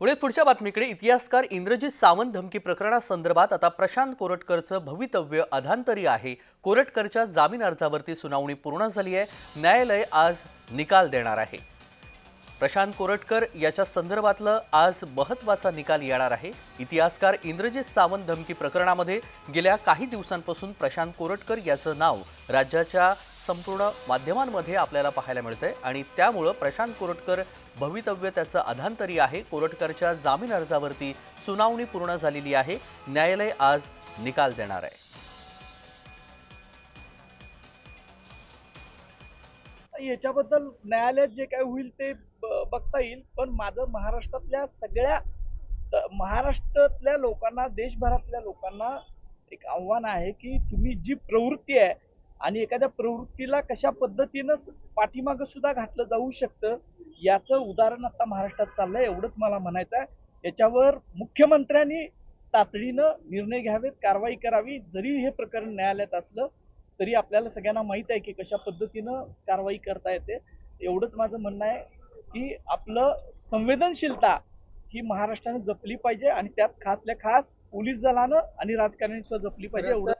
पुढे पुढच्या बातमीकडे इतिहासकार इंद्रजित सावंत धमकी प्रकरणासंदर्भात आता प्रशांत कोरटकरचं भवितव्य अधांतरी आहे. कोरटकरच्या जामीन अर्जावरती सुनावणी पूर्ण झाली आहे. न्यायालय आज निकाल देणार आहे. प्रशांत कोरटकर याच्या संदर्भातलं आज महत्त्वाचा निकाल येणार आहे. इतिहासकार इंद्रजित सावंत धमकी प्रकरणामध्ये गेल्या काही दिवसांपासून प्रशांत कोरटकर याचं नाव राज्याच्या संपूर्ण माध्यमांमध्ये आपल्याला पाहायला मिळतंय. आणि त्यामुळं प्रशांत कोरटकर भवितव्य त्याचं अधांतरी आहे. कोरटकरच्या जामीन अर्जावरती सुनावणी पूर्ण झालेली आहे. न्यायालय आज निकाल देणार आहे. याच्याबद्दल न्यायालयात जे काय होईल ते ब- बघता येईल. पण माझं महाराष्ट्रातल्या सगळ्या महाराष्ट्रातल्या लोकांना देशभरातल्या लोकांना एक आव्हान आहे की तुम्ही जी प्रवृत्ती आहे आणि एखाद्या प्रवृत्तीला कशा पद्धतीनं पाठीमागं सुद्धा घातलं जाऊ शकतं याचं उदाहरण आता महाराष्ट्रात चाललंय एवढंच मला म्हणायचं आहे. याच्यावर मुख्यमंत्र्यांनी तातडीनं निर्णय घ्यावेत कारवाई करावी जरी हे प्रकरण न्यायालयात असलं तरी आपल्याला सगळ्यांना माहीत आहे की कशा पद्धतीनं कारवाई करता येते. एवढंच माझं म्हणणं आहे की आपलं संवेदनशीलता ही महाराष्ट्राने जपली पाहिजे आणि त्यात खासल्या खास पोलीस दलानं आणि राजकारण्यांनी सुद्धा जपली पाहिजे एवढं